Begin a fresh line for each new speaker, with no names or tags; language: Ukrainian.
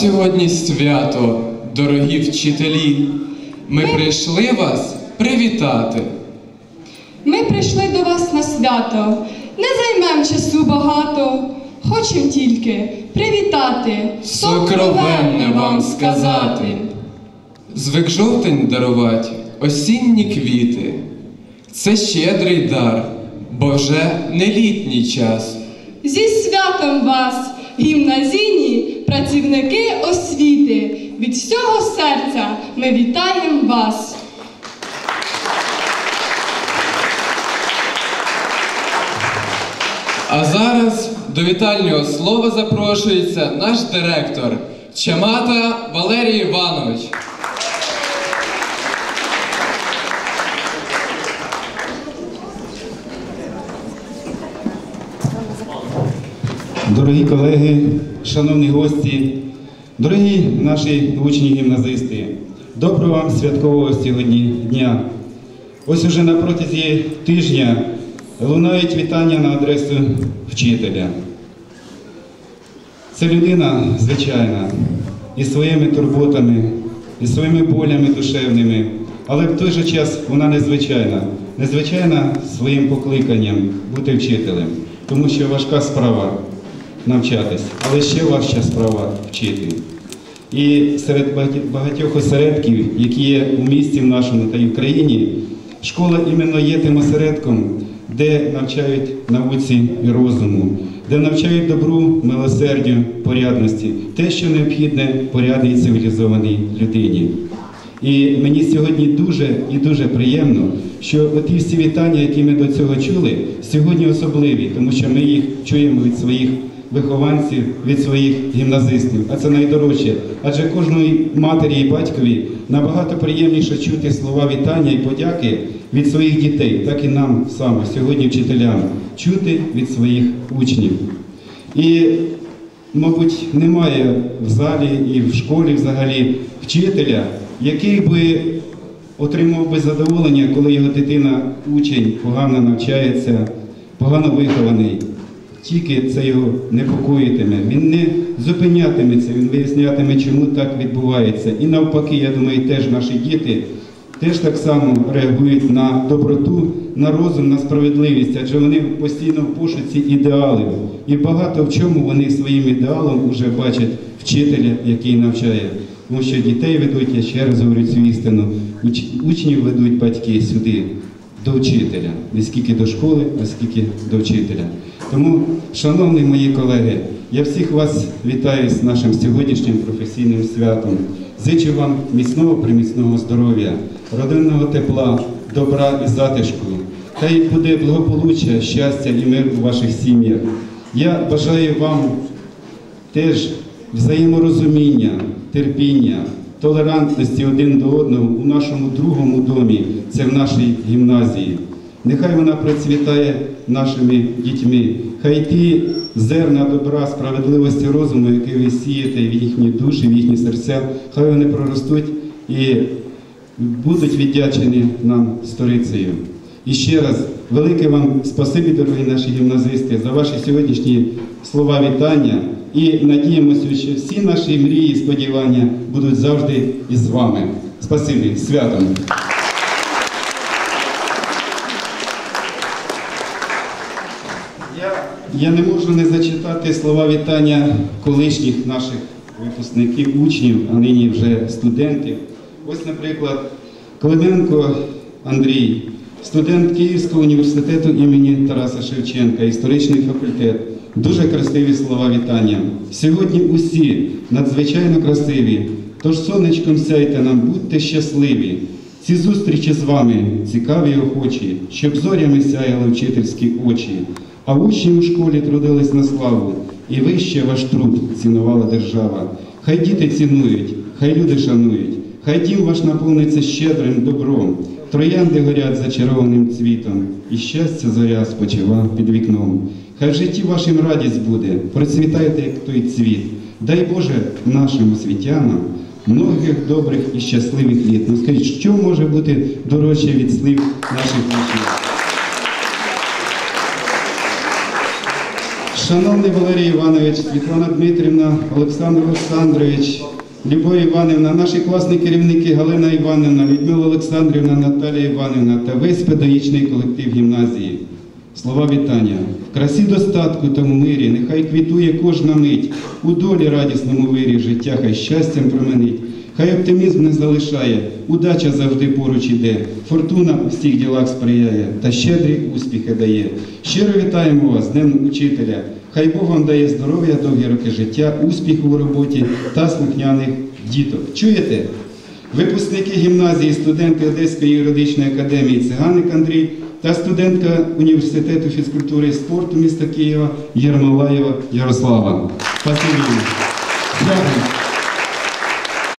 Сьогодні свято, дорогі вчителі. Ми прийшли вас привітати.
Ми прийшли до вас на свято, не займем часу багато, хочем тільки привітати,
Сокровенне вам сказати. Звик жовтень дарувати осінні квіти. Це щедрий дар, бо вже не літній час.
Зі святом вас, гімназійні працівники освіти. Від всього серця ми вітаємо вас.
А зараз до вітального слова запрошується наш директор Чамата Валерій Іванович.
Дорогі колеги, шановні гості, дорогі наші учні гімназисти, доброго вам святкового сьогодні дня. Ось уже на протязі тижня лунають вітання на адресу вчителя. Це людина звичайна, із своїми турботами, із своїми болями душевними, але в той же час вона незвичайна, незвичайна своїм покликанням бути вчителем, тому що важка справа навчатись, але ще важча справа вчити. І серед багатьох осередків, які є у місті в нашому та й в країні, школа іменно є тим осередком, де навчають науці і розуму, де навчають добру, милосердю, порядності, те, що необхідне порядній цивілізованій людині. І мені сьогодні дуже і дуже приємно, що оті всі вітання, які ми до цього чули, сьогодні особливі, тому що ми їх чуємо від своїх вихованців, від своїх гімназистів. А це найдорожче. Адже кожної матері і батькові набагато приємніше чути слова вітання і подяки від своїх дітей, так і нам саме сьогодні вчителям, чути від своїх учнів. І мабуть, немає в залі і в школі взагалі вчителя, який би отримав би задоволення, коли його дитина, учень, погано навчається, погано вихований. Тільки це його непокоїтиме, він не зупинятиметься, він вияснятиме, чому так відбувається. І навпаки, я думаю, теж наші діти теж так само реагують на доброту, на розум, на справедливість, адже вони постійно в пошуці ідеалів. І багато в чому вони своїм ідеалом вже бачать вчителя, який навчає. Тому що дітей ведуть, я ще раз говорю цю істину, учнів ведуть батьки сюди, до вчителя, не скільки до школи, а скільки до вчителя. Тому, шановні мої колеги, я всіх вас вітаю з нашим сьогоднішнім професійним святом. Зичу вам міцного приміцного здоров'я, родинного тепла, добра і затишку. Хай буде благополуччя, щастя і мир у ваших сім'ях. Я бажаю вам теж взаєморозуміння, терпіння, толерантності один до одного у нашому другому домі, це в нашій гімназії. Нехай вона процвітає нашими дітьми. Хай ті зерна добра, справедливості розуму, які ви сієте в їхні душі, в їхні серця, хай вони проростуть і будуть віддячені нам сторицею. І ще раз велике вам спасибі, дорогі наші гімназисти, за ваші сьогоднішні слова вітання. І надіємося, що всі наші мрії і сподівання будуть завжди із вами. Спасибі, святом! Я, не можу не зачитати слова вітання колишніх наших випускників, учнів, а нині вже студентів. Ось, наприклад, Клименко Андрій, студент Київського університету імені Тараса Шевченка, історичний факультет. Дуже красиві слова вітання. Сьогодні усі надзвичайно красиві. Тож сонечком сяйте нам, будьте щасливі. Ці зустрічі з вами цікаві і охочі, щоб зорями сяяли вчительські очі. А учні у школі трудились на славу, і вище ваш труд цінувала держава. Хай діти цінують, хай люди шанують, хай дім ваш наповниться щедрим добром. Троянди горять зачарованим цвітом, і щастя зоря спочива під вікном. Хай в житті вашим радість буде, процвітайте, як той цвіт. Дай Боже нашим освітянам многих добрих і щасливих літ. Ну скажіть, що може бути дорожче від слів наших учнів? Шановний Валерій Іванович, Світлана Дмитрівна, Олександр Олександрович, Любов Іванівна, наші класні керівники Галина Іванівна, Людмила Олександрівна, Наталія Іванівна та весь педагогічний колектив гімназії. Слова вітання. В красі достатку та в мирі, нехай квітує кожна мить, у долі радісному вирі життя, хай щастям променить. Хай оптимізм не залишає, удача завжди поруч іде, фортуна у всіх ділах сприяє та щедрі успіхи дає. Щиро вітаємо вас, з Днем Учителя. Хай Бог вам дає здоров'я, довгі роки життя, успіху у роботі та слухняних діток. Чуєте? Випускники гімназії, студенти Одеської юридичної академії Циганик Андрій та студентка університету фізкультури і спорту міста Києва Єрмолаєва Ярослава. Дякую.